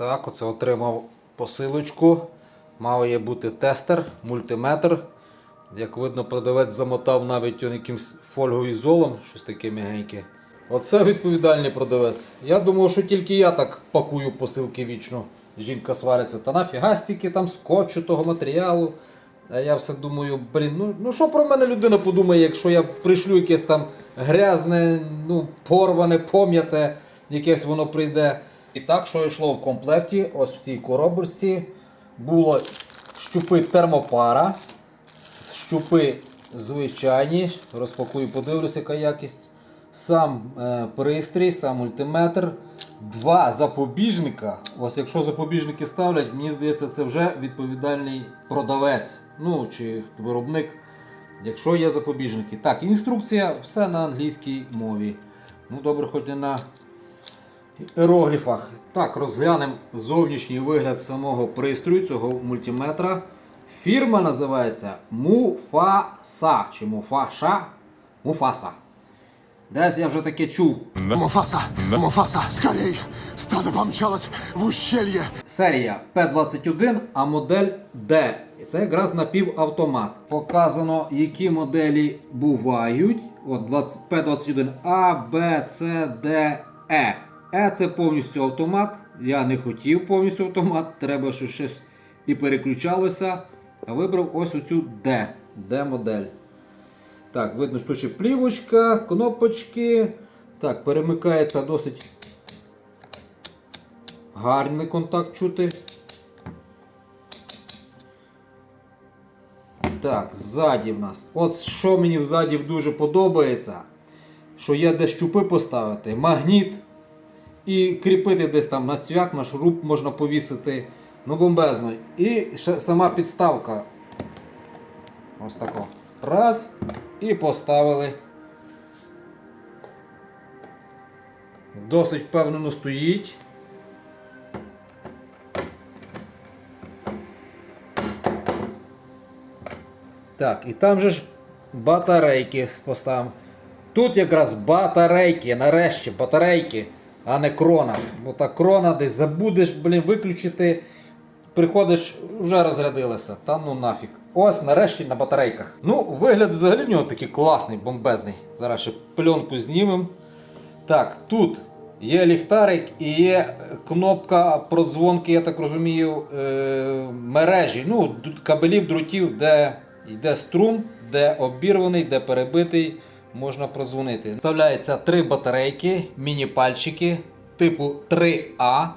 Так, оце отримав посилочку. Має бути тестер, мультиметр. Як видно, продавець замотав навіть якимсь фольгою золом, щось таке м'ягеньке. Оце відповідальний продавець. Я думав, що тільки я так пакую посилки вічно. Жінка свариться, та нафіга стільки там скотчу того матеріалу. А я все думаю, блін, ну, ну що про мене людина подумає, якщо я пришлю якесь там грязне, ну, порване, пом'яте, якесь воно прийде. І так, що йшло в комплекті, ось в цій коробочці, було щупи термопара, щупи звичайні, розпакую, подивлюся, яка якість. Сам е, пристрій, сам мультиметр, два запобіжника. Ось якщо запобіжники ставлять, мені здається, це вже відповідальний продавець, ну чи виробник, якщо є запобіжники. Так, інструкція, все на англійській мові. Ну добре, хоч не на іерогліфах. Так, розглянемо зовнішній вигляд самого пристрою, цього мультиметра. Фірма називається Муфаса чи Муфаша. Муфаса. Десь я вже таке чув. Муфаса! Муфаса! Скорей! Стадо помчалось в ущелье! Серія P21, а модель D. І це якраз напівавтомат. Показано, які моделі бувають. От 20, P21 А, Б, С, Д, Е. Е це повністю автомат. Я не хотів повністю автомат. Треба, щоб щось і переключалося. А вибрав ось оцю D. D модель. Так, видно, що ще плівочка, кнопочки. Так, перемикається досить гарний контакт чути. Так, ззаді в нас. От що мені взаді дуже подобається, що є де щупи поставити, магніт і кріпити десь там на цвях, на шуруп можна повісити. Ну, бомбезно. І ще сама підставка. Ось тако. Раз. І поставили. Досить впевнено стоїть. Так, і там же ж батарейки поставимо. Тут якраз батарейки, нарешті батарейки, а не крона. Бо та крона десь забудеш, блін, виключити. Приходиш, вже розрядилася. Та ну нафіг. Ось нарешті на батарейках. Ну, вигляд взагалі в нього такий класний, бомбезний. Зараз ще пленку знімемо. Так, тут є ліхтарик і є кнопка продзвонки, я так розумію, е- мережі. Ну, кабелів, дротів, де йде струм, де обірваний, де перебитий, можна продзвонити. Вставляється три батарейки, міні-пальчики типу 3А.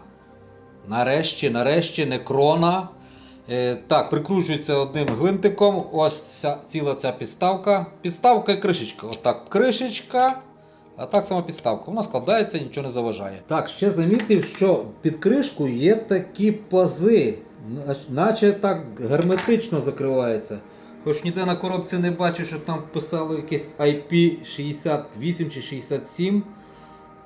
Нарешті, нарешті, не крона. Е, так, прикручується одним гвинтиком. Ось ця, ціла ця підставка. Підставка і кришечка. Отак, кришечка. А так само підставка. Вона складається, нічого не заважає. Так, ще замітив, що під кришкою є такі пази, наче так герметично закривається. Хоч ніде на коробці не бачу, що там писало якесь IP68 чи 67.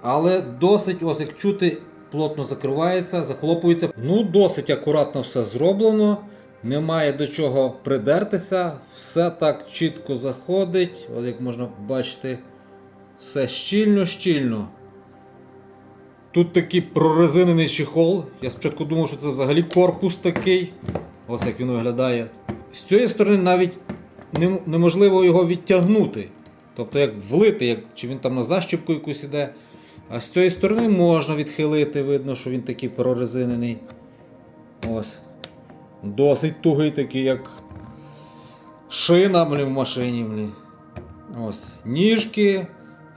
Але досить, ось як чути, плотно закривається, захлопується. Ну, досить акуратно все зроблено. Немає до чого придертися. Все так чітко заходить. От як можна бачити, все щільно-щільно. Тут такий прорезинений чехол. Я спочатку думав, що це взагалі корпус такий. Ось як він виглядає. З цієї сторони навіть неможливо його відтягнути. Тобто як влити, як, чи він там на защіпку якусь іде. А з цієї сторони можна відхилити, видно, що він такий прорезинений. Ось. Досить тугий такий, як шина блін, в машині. Блін. Ось. Ніжки,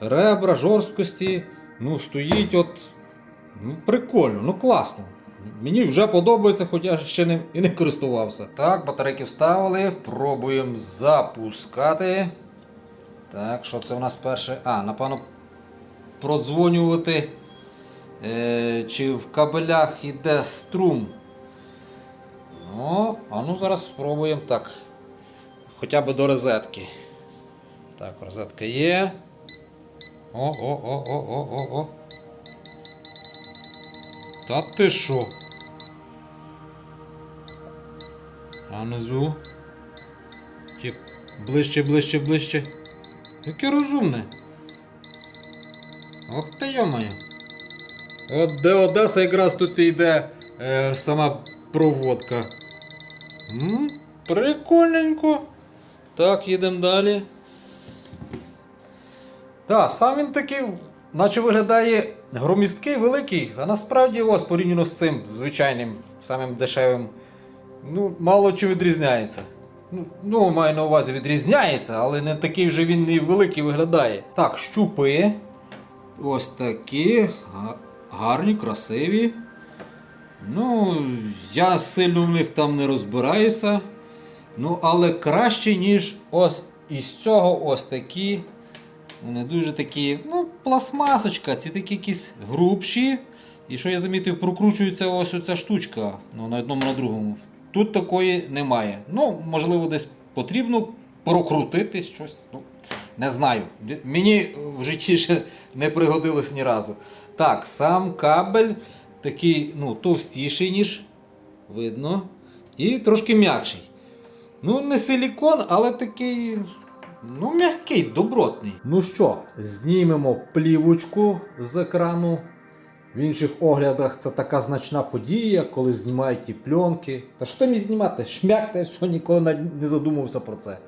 ребра, жорсткості. Ну, стоїть от. Ну, прикольно, ну класно. Мені вже подобається, хоч я ще ним і не користувався. Так, батарейки вставили, пробуємо запускати. Так, що це у нас перше? А, напевно, продзвонювати, е, чи в кабелях йде струм. Ну, а ну зараз спробуємо так. Хоча б до розетки. Так, розетка є. О, о, о, о, о, о, о. Та ти що? А внизу? Ті, ближче, ближче, ближче. Яке розумне. Ох ти йомаю. От де Одеса якраз тут йде е, сама проводка. М, прикольненько. Так, їдемо далі. Так, сам він такий, наче виглядає громісткий, великий, а насправді ось порівняно з цим звичайним, самим дешевим, ну, мало чим відрізняється. Ну, ну, маю на увазі відрізняється, але не такий вже він і великий виглядає. Так, щупи. Ось такі. Гарні, красиві. Ну, я сильно в них там не розбираюся. Ну, але краще, ніж ось із цього ось такі. Вони дуже такі, ну, пластмасочка, ці такі якісь грубші. І що я замітив, прокручується ось оця штучка ну, на одному на другому. Тут такої немає. Ну, можливо, десь потрібно прокрутити щось. Ну, не знаю. Мені в житті ще не пригодилось ні разу. Так, сам кабель такий ну, товстіший, ніж видно. І трошки м'якший. Ну, не силікон, але такий. Ну, м'який, добротний. Ну що, знімемо плівочку з екрану. В інших оглядах це така значна подія, коли знімають ті пленки. Та що мені знімати? Шмяк та все, ніколи не задумувався про це.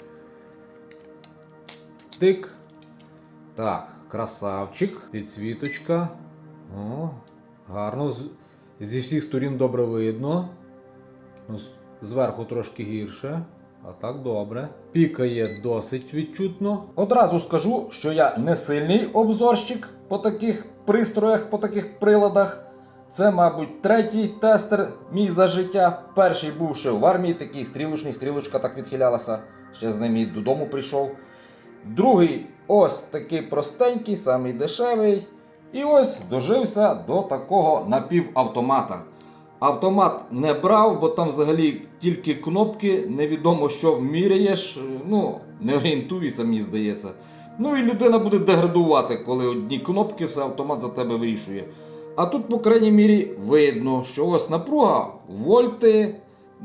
Тик. Так, красавчик, підсвіточка. О, гарно. Зі всіх сторін добре видно. Ну, Зверху трошки гірше. А так добре. Пікає досить відчутно. Одразу скажу, що я не сильний обзорщик по таких пристроях, по таких приладах. Це, мабуть, третій тестер мій за життя. Перший був ще в армії, такий стрілочний, стрілочка так відхилялася. Ще з ним і додому прийшов. Другий ось такий простенький, самий дешевий. І ось дожився до такого напівавтомата. Автомат не брав, бо там взагалі тільки кнопки, невідомо що міряєш, ну, не орієнтуєшся, мені здається. Ну і людина буде деградувати, коли одні кнопки все автомат за тебе вирішує. А тут, по крайній мірі, видно, що ось напруга вольти,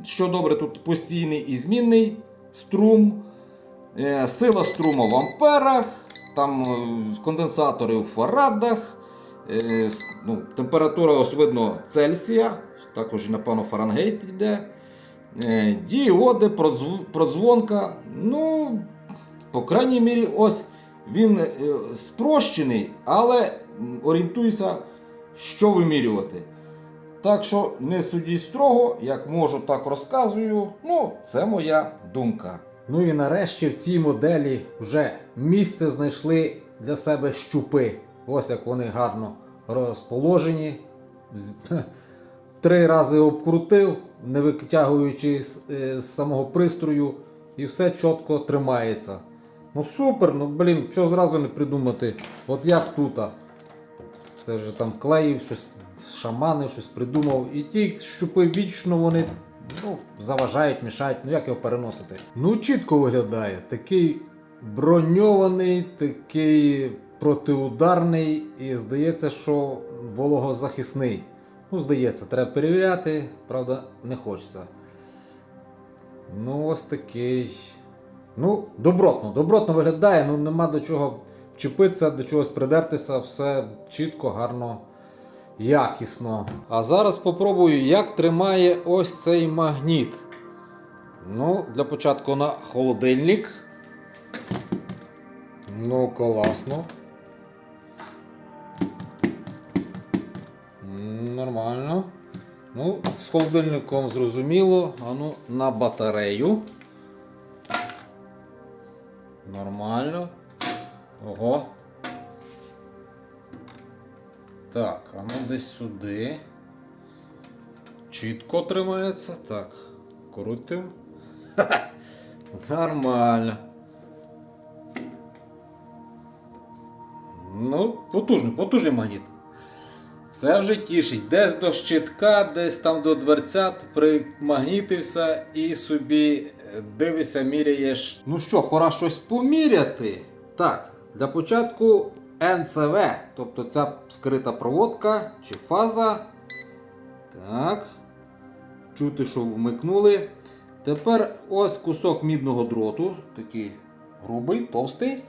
що добре, тут постійний і змінний струм. Е, Сила струму в амперах, там е, конденсатори в фарадах, е, ну, температура ось видно Цельсія, також, напевно, Фаренгейт йде. Діоди, продзвонка. Ну, по крайній мірі, ось він е, спрощений, але орієнтуйся, що вимірювати. Так що не судіть строго, як можу, так розказую. Ну, це моя думка. Ну і нарешті в цій моделі вже місце знайшли для себе щупи. Ось як вони гарно розположені. Три рази обкрутив, не витягуючи е, з самого пристрою, і все чітко тримається. Ну супер, ну блін, що зразу не придумати. От як тут. Це вже там клеїв, щось шаманив, щось придумав. І ті щупи вічно вони ну, заважають, мішають. Ну як його переносити? Ну, чітко виглядає. Такий броньований, такий протиударний, і здається, що вологозахисний. Ну, здається, треба перевіряти, правда, не хочеться. Ну, ось такий. Ну, добротно, добротно виглядає, ну нема до чого вчепитися, до чогось придертися, все чітко, гарно, якісно. А зараз спробую, як тримає ось цей магніт. Ну, для початку на холодильник. Ну, класно. Нормально. Ну, з холодильником зрозуміло. А ну на батарею. Нормально. Ого. Так, а ну десь сюди. Чітко тримається. Так, крутим. Нормально. Ну, потужний, потужний магніт. Це вже тішить. Десь до щитка, десь там до дверцят примагнітився і собі е, дивишся, міряєш. Ну що, пора щось поміряти. Так, для початку НЦВ, тобто ця скрита проводка чи фаза. Так. Чути, що вмикнули. Тепер ось кусок мідного дроту, такий грубий, товстий.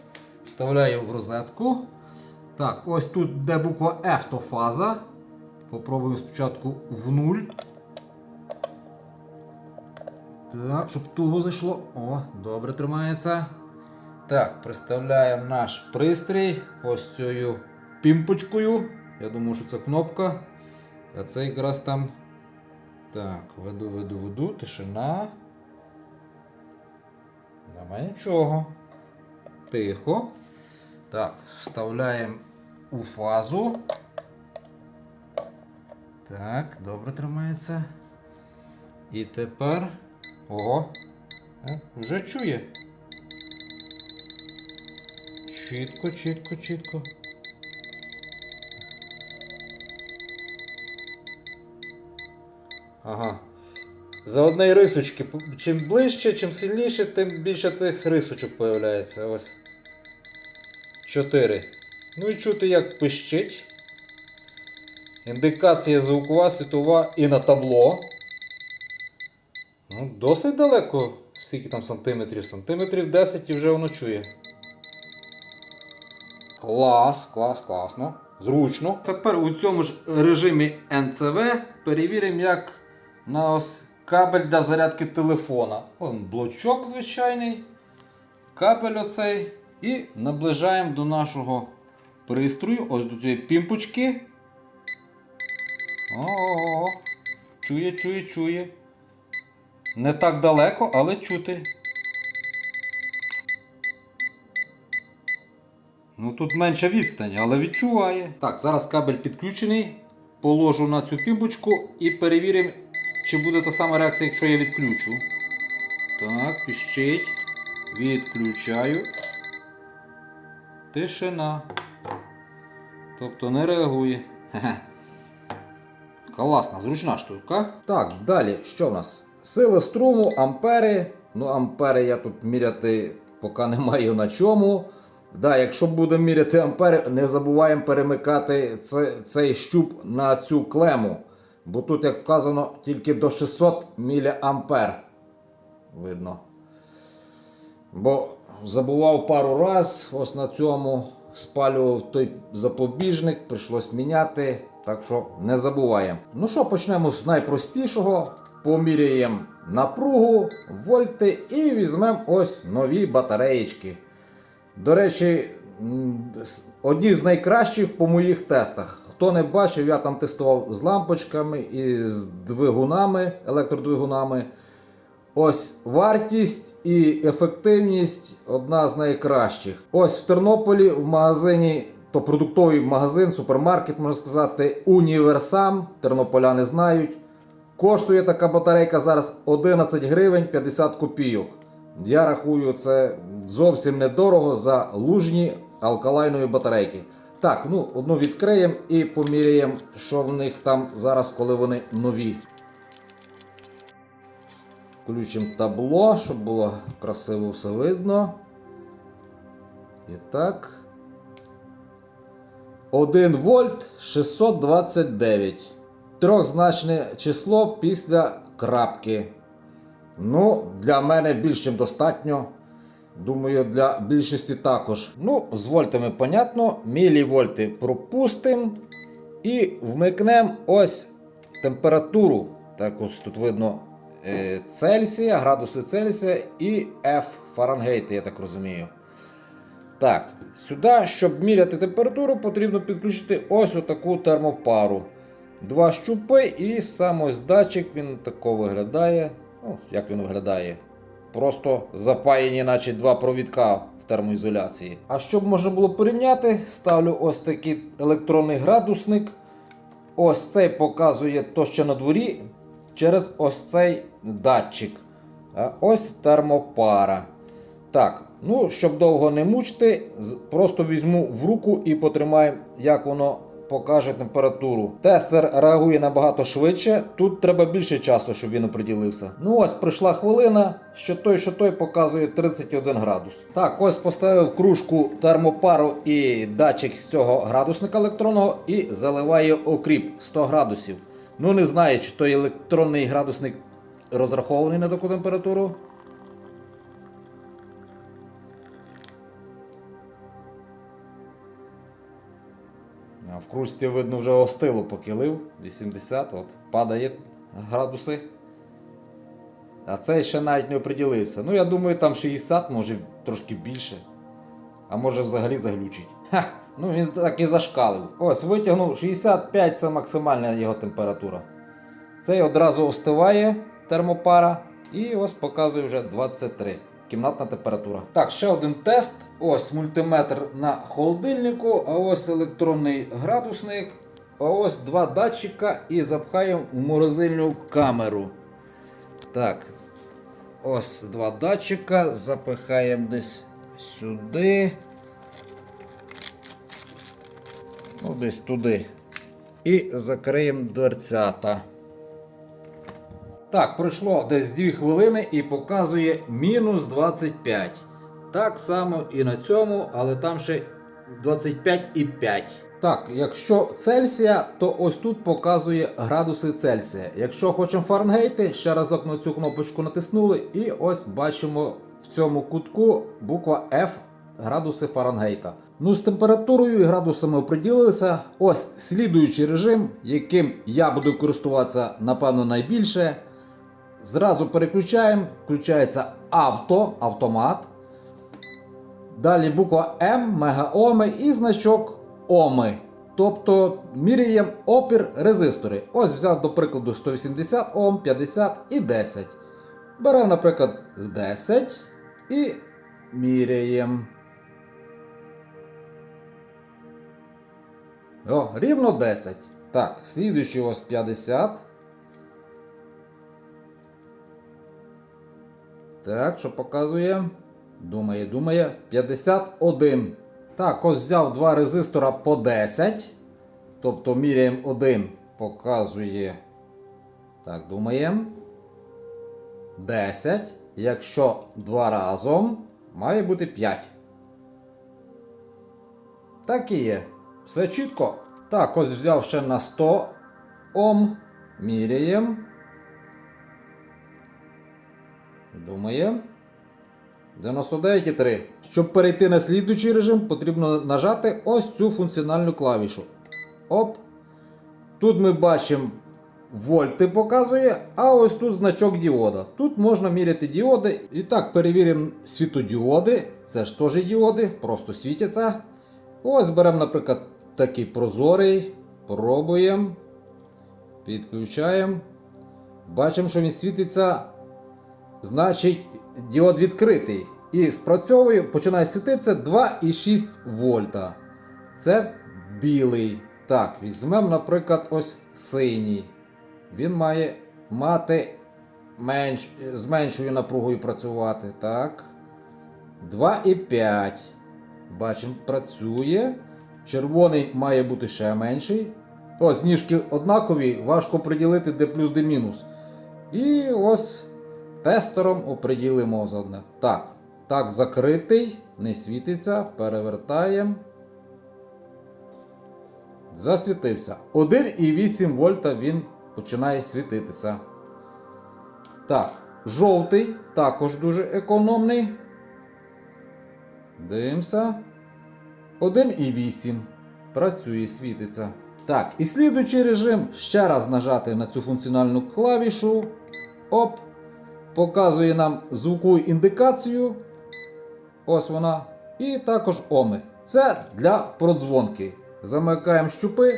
Вставляю в розетку. Так, ось тут, де буква F, то фаза. Попробуємо спочатку в нуль. Так, щоб туго зайшло. О, добре тримається. Так, приставляємо наш пристрій ось цією пімпочкою. Я думаю, що це кнопка. А це якраз там. Так, веду, веду, веду, тишина. Немає нічого. Тихо. Так, вставляємо у фазу. Так, добре тримається. І тепер. Ого. Е, Вже чує. Чітко, чітко, чітко. Ага. За однієї рисочки. Чим ближче, чим сильніше, тим більше тих рисочок появляється. Ось. Чотири. Ну і чути, як пищить. Індикація звукова, світова і на табло. Ну, досить далеко. Скільки там сантиметрів? Сантиметрів 10 і вже воно чує. Клас, клас, класно. Зручно. Тепер у цьому ж режимі NCV перевіримо, як на ось кабель для зарядки телефона. Вон блочок звичайний, кабель оцей. І наближаємо до нашого пристрою, ось до цієї пімпочки. О, чує, чує, чує. Не так далеко, але чути. Ну тут менша відстань, але відчуває. Так, зараз кабель підключений. Положу на цю пімпочку і перевіримо, чи буде та сама реакція, якщо я відключу. Так, піщить. Відключаю. Тишина. Тобто не реагує. Класна, зручна штука. Так, далі, що в нас? Сили струму, ампери. Ну, ампери я тут міряти поки не маю на чому. Да, якщо будемо міряти ампери, не забуваємо перемикати це, цей щуп на цю клему. Бо тут, як вказано, тільки до 600 мА. Видно. Бо забував пару раз, ось на цьому спалював той запобіжник, прийшлось міняти. Так що не забуваємо. Ну що, почнемо з найпростішого. Поміряємо напругу, вольти і візьмемо ось нові батареїчки. До речі, одні з найкращих по моїх тестах. Хто не бачив, я там тестував з лампочками і з двигунами, електродвигунами. Ось вартість і ефективність одна з найкращих. Ось в Тернополі в магазині, то продуктовий магазин, супермаркет, можна сказати, Універсам. Тернополяни знають. Коштує така батарейка зараз 11 гривень 50 копійок. Я рахую, це зовсім недорого за лужні алкалайнові батарейки. Так, ну одну відкриємо і поміряємо, що в них там зараз, коли вони нові. Включимо табло, щоб було красиво все видно. І так. 1 вольт 629. Трьохзначне число після крапки. Ну, для мене більш чим достатньо. Думаю, для більшості також. Ну, з вольтами понятно. Мілівольти пропустимо. І вмикнемо ось температуру. Так ось тут видно Цельсія, градуси Цельсія і F Фаренгейта, я так розумію. Так, сюди, щоб міряти температуру, потрібно підключити ось отаку термопару. Два щупи і сам ось датчик, він тако виглядає. Ну, як він виглядає? Просто запаяні, наче два провідка в термоізоляції. А щоб можна було порівняти, ставлю ось такий електронний градусник. Ось цей показує то, що на дворі, через ось цей датчик. Ось термопара. Так, ну, щоб довго не мучити, просто візьму в руку і потримаємо, як воно покаже температуру. Тестер реагує набагато швидше. Тут треба більше часу, щоб він оприділився. Ну ось прийшла хвилина, що той, що той показує 31 градус. Так, ось поставив кружку термопару і датчик з цього градусника електронного і заливаю окріп 100 градусів. Ну не знаю, чи той електронний градусник розрахований на таку температуру. А в кружці, видно, вже остило, поки лив. 80, от падає градуси. А цей ще навіть не оприділився. Ну, я думаю, там 60, може трошки більше. А може взагалі заглючить. Ха, ну він так і зашкалив. Ось, витягнув 65 це максимальна його температура. Цей одразу остиває термопара. І ось показує вже 23. Кімнатна температура. Так, ще один тест. Ось мультиметр на холодильнику, а ось електронний градусник. А ось два датчика і запхаємо в морозильну камеру. Так. Ось два датчика. Запихаємо десь сюди. Ну, десь туди. І закриємо дверцята. Так, пройшло десь 2 хвилини і показує мінус 25. Так само і на цьому, але там ще 25,5. Так, якщо Цельсія, то ось тут показує градуси Цельсія. Якщо хочемо Фаренгейти, ще разок на цю кнопочку натиснули, і ось бачимо в цьому кутку буква F градуси Фаренгейта. Ну, з температурою і градусами оприділилися. Ось слідуючий режим, яким я буду користуватися, напевно, найбільше. Зразу переключаємо, включається авто, автомат. Далі буква М, мегаоми і значок Оми. Тобто міряємо опір резистори. Ось взяв до прикладу 180 Ом, 50 і 10. Беремо, наприклад, з 10 і міряємо. О, рівно 10. Так, слідуючий ось 50. Так, що показує? Думає, думає. 51. Так, ось взяв два резистора по 10. Тобто міряємо один, показує. Так, думаємо. 10. Якщо два разом, має бути 5. Так і є. Все чітко. Так, ось взяв ще на 100 Ом. Міряємо. Думаємо. 99,3. Щоб перейти на слідуючий режим, потрібно нажати ось цю функціональну клавішу. Оп. Тут ми бачимо вольти показує, а ось тут значок діода. Тут можна міряти діоди. І так, перевіримо світодіоди. Це ж теж діоди, просто світяться. Ось беремо, наприклад, такий прозорий. Пробуємо. Підключаємо. Бачимо, що він світиться. Значить, діод відкритий. І спрацьовує, починає світитися 2,6 вольта. Це білий. Так, візьмемо, наприклад, ось синій. Він має мати менш, з меншою напругою працювати. Так. 2,5. Бачимо, працює. Червоний має бути ще менший. Ось ніжки однакові, важко приділити де плюс, де мінус. І ось тестером оприділимо задне. Так, так, закритий, не світиться, перевертаємо. Засвітився. 1,8 вольта він починає світитися. Так, жовтий також дуже економний. Дивимося. 1,8. Працює, світиться. Так, і слідуючий режим. Ще раз нажати на цю функціональну клавішу. Оп. Показує нам звукову індикацію. Ось вона. І також оми. Це для продзвонки. Замикаємо щупи.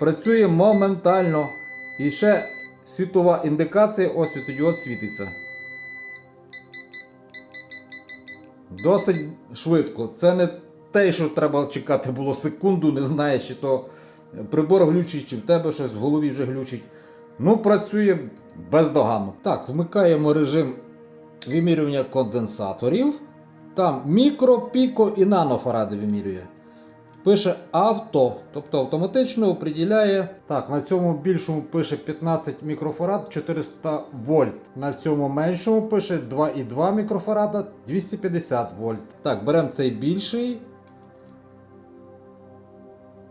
Працює моментально. І ще світова індикація, ось світодіод світиться. Досить швидко. Це не те, що треба чекати було секунду, не знаєш, чи то прибор глючить, чи в тебе щось в голові вже глючить. Ну, працює бездоганно. Так, вмикаємо режим вимірювання конденсаторів. Там мікро, піко і нанофаради вимірює. Пише авто, тобто автоматично оприділяє. Так, на цьому більшому пише 15 мікрофарад 400 вольт. На цьому меншому пише 2,2 мікрофарада 250 вольт. Так, беремо цей більший.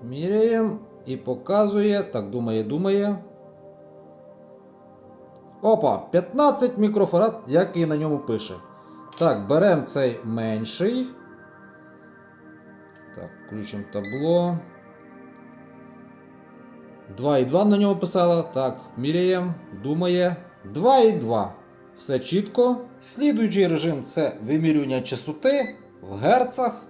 Міряємо і показує. Так, думає, думає. Опа, 15 мікрофарад, як і на ньому пише. Так, беремо цей менший. Так, включимо табло. 2,2 на нього писала. Так, міряємо, думає. 2,2. Все чітко. Слідуючий режим це вимірювання частоти в герцах.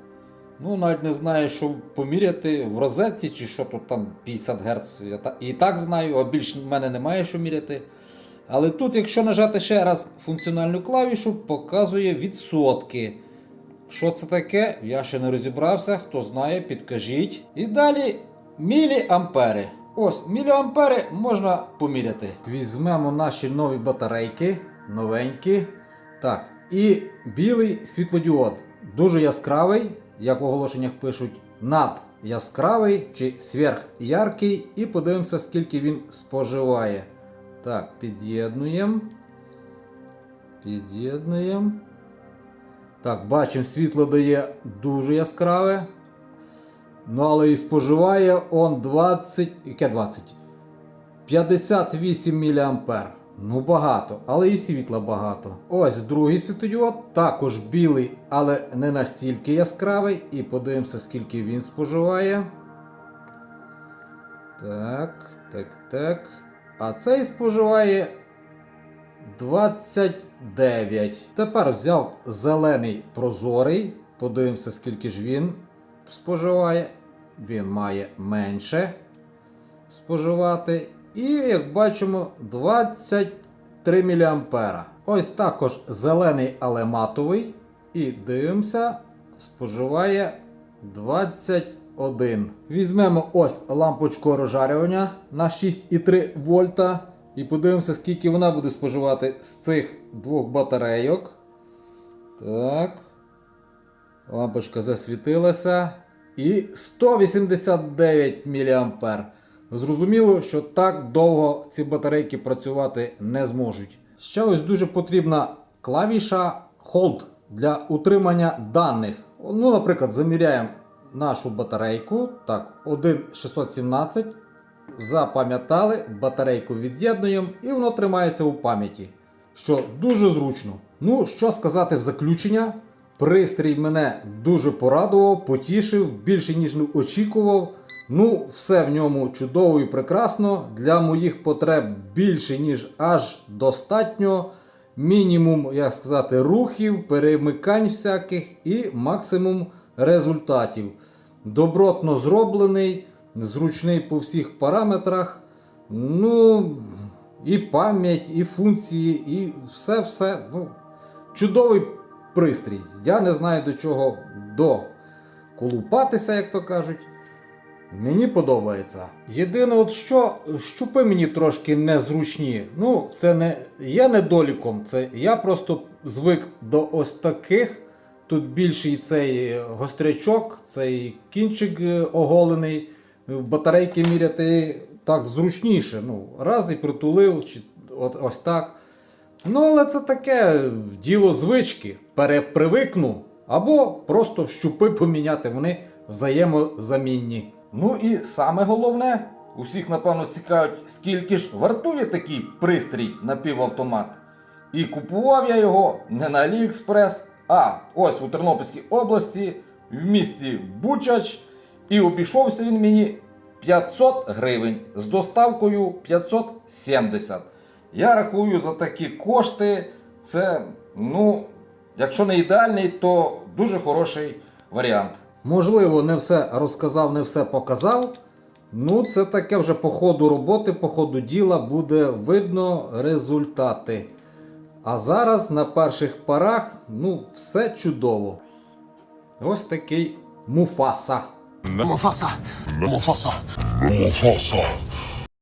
Ну, навіть не знаю, що поміряти в розетці чи що тут там 50 Гц. Я і так знаю, а більш в мене немає що міряти. Але тут, якщо нажати ще раз функціональну клавішу, показує відсотки. Що це таке? Я ще не розібрався. Хто знає, підкажіть. І далі міліампери. Ось, міліампери можна поміряти. Візьмемо наші нові батарейки, новенькі. Так, і білий світлодіод. Дуже яскравий, як в оголошеннях пишуть, над яскравий чи сверхяркий. І подивимося, скільки він споживає. Так, під'єднуємо. Під'єднуємо. Так, бачимо, світло дає дуже яскраве. Ну, але і споживає он 20. Яке 20? 58 мА. Ну багато, але і світла багато. Ось другий світодіод, також білий, але не настільки яскравий. І подивимося, скільки він споживає. Так, так, так. А цей споживає 29. Тепер взяв зелений прозорий. Подивимося, скільки ж він споживає. Він має менше споживати. І, як бачимо, 23 мА. Ось також зелений, але матовий. І дивимося, споживає 21. Візьмемо ось лампочку розжарювання на 6,3 вольта. І подивимося, скільки вона буде споживати з цих двох батарейок. Так. Лампочка засвітилася. І 189 мА. Зрозуміло, що так довго ці батарейки працювати не зможуть. Ще ось дуже потрібна клавіша Hold для утримання даних. Ну, наприклад, заміряємо нашу батарейку. Так, 1,617. Запам'ятали, батарейку від'єднуємо і воно тримається у пам'яті. Що дуже зручно. Ну, що сказати в заключення. Пристрій мене дуже порадував, потішив, більше ніж не очікував. Ну, все в ньому чудово і прекрасно. Для моїх потреб більше, ніж аж достатньо. Мінімум, як сказати, рухів, перемикань всяких і максимум результатів. Добротно зроблений, зручний по всіх параметрах. Ну, і пам'ять, і функції, і все-все. Ну, чудовий пристрій. Я не знаю до чого доколупатися, як то кажуть. Мені подобається. Єдине, от що щупи мені трошки незручні. Ну, це не є недоліком, це я просто звик до ось таких. Тут більший цей гострячок, цей кінчик е, оголений. Батарейки міряти так зручніше. Ну, раз і притулив, чи от, ось так. Ну, але це таке діло звички. Перепривикну. Або просто щупи поміняти, вони взаємозамінні. Ну і саме головне, усіх, напевно, цікавить, скільки ж вартує такий пристрій напівавтомат. І купував я його не на AliExpress, а ось у Тернопільській області, в місті Бучач. І обійшовся він мені 500 гривень з доставкою 570. Я рахую за такі кошти. Це, ну, якщо не ідеальний, то дуже хороший варіант. Можливо, не все розказав, не все показав. Ну, це таке вже по ходу роботи, по ходу діла буде видно результати. А зараз на перших парах, ну, все чудово. Ось такий муфаса. Муфаса! Муфаса! Муфаса!